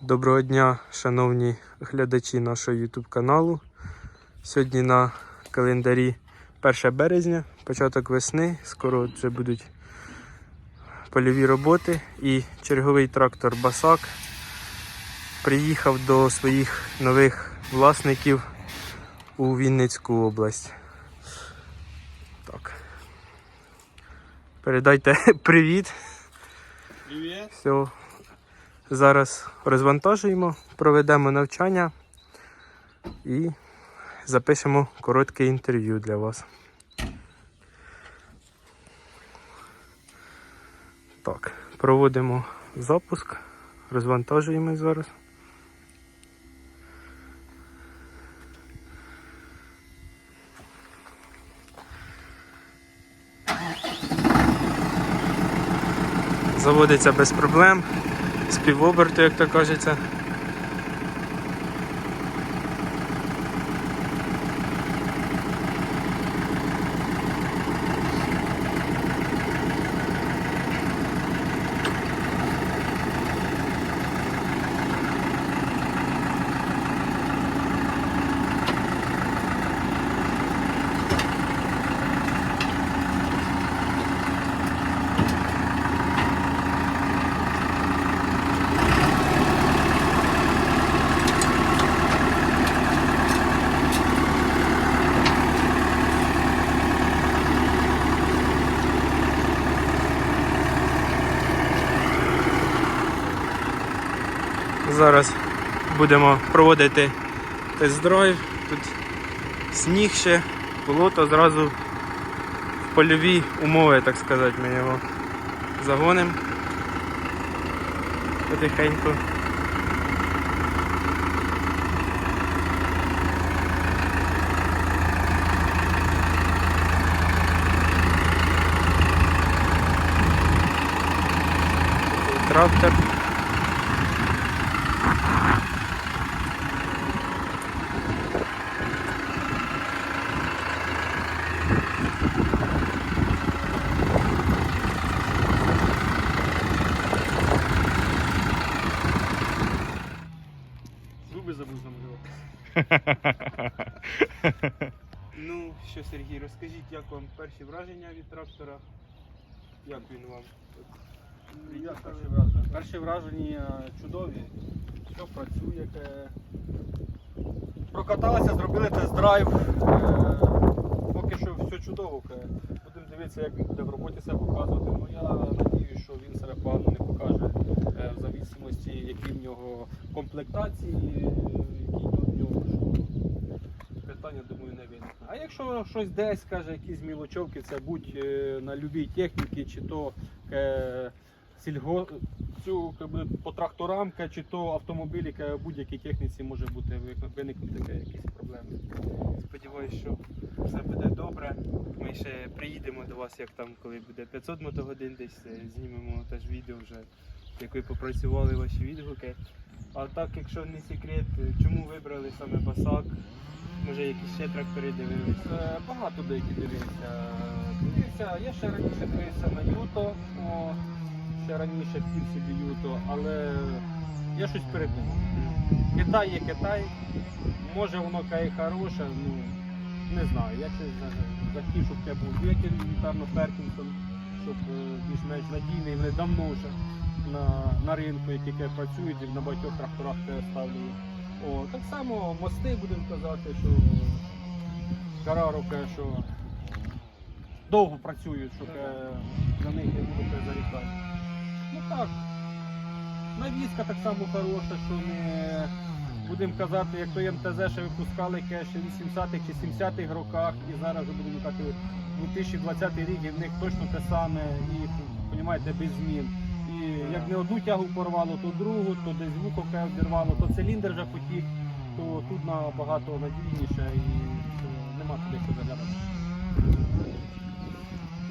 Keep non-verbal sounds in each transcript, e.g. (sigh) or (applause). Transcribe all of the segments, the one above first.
Доброго дня, шановні глядачі нашого YouTube каналу. Сьогодні на календарі 1 березня, початок весни. Скоро вже будуть польові роботи і черговий трактор Басак приїхав до своїх нових власників у Вінницьку область. Так. Передайте (laughs) привіт. Привіт. Все. Зараз розвантажуємо, проведемо навчання і запишемо коротке інтерв'ю для вас. Так, проводимо запуск, розвантажуємо зараз. Заводиться без проблем з півоберту, як то кажеться. Зараз будемо проводити тест-драйв. Тут сніг ще, болото зразу в польові умови, так сказати, ми його загонимо потихеньку. Трактор. Зуби забув замалювати. (laughs) Ну що, Сергій, розкажіть, як вам перші враження від трактора? Як він вам? Перші враження? Перші враження чудові. Все працює. е, Прокаталися, зробили тест-драйв. Е, Поки що все чудово. е. Будемо дивитися, як він буде в роботі себе показувати. Ну я надію, що він себе погано не покаже е, в зависимості, які в нього комплектації, е, які в нього. Питання, думаю, не виникне. А якщо щось десь каже, якісь мілочовки, це будь е, на любій техніці, чи то е, сільго, цю якби, по тракторам, чи то автомобілі, будь-якій техніці може бути виникнути якісь проблеми. Сподіваюсь, що все буде добре. Ми ще приїдемо до вас, як там, коли буде 500 мотогодин, десь знімемо теж відео вже, як ви попрацювали ваші відгуки. А так, якщо не секрет, чому вибрали саме Басак? Може якісь ще трактори дивилися? Е, Багато деякі дивився. Дивився, я ще раніше дивився на Юто, о, ще раніше хотів собі Юто, але я щось передумав. Китай є Китай, може воно кає хороше, ну не знаю. Я щось за- захотів, щоб це був двигатель елементарно Перкінсон, щоб е, більш-менш надійний, вони давно вже на, на ринку, які працюють, і на багатьох тракторах те ставлю. О, так само мости будемо казати, що Караро каже, що довго працюють, що ке, на них не буду ке зарікати. Ну так. Навіска так само хороша, що не будемо казати, як то МТЗ ще випускали ке ще в 80-х чи 70-х роках, і зараз будемо казати 2020 рік, і в них точно те саме, і розумієте, без змін. І як не одну тягу порвало, то другу, то десь звук оке обірвало, то циліндр вже потік, то тут набагато надійніше і нема туди що заглядати.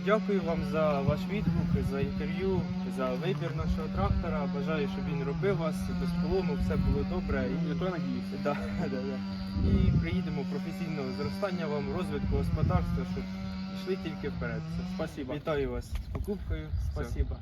Дякую вам за ваш відгук, за інтерв'ю, за вибір нашого трактора. Бажаю, щоб він робив вас без полому, все було добре. І Я то надіюся. Да, (laughs) да, да. І приїдемо професійного зростання вам, розвитку господарства, щоб йшли тільки вперед. Все. Спасибо. Вітаю вас з покупкою. Спасибо.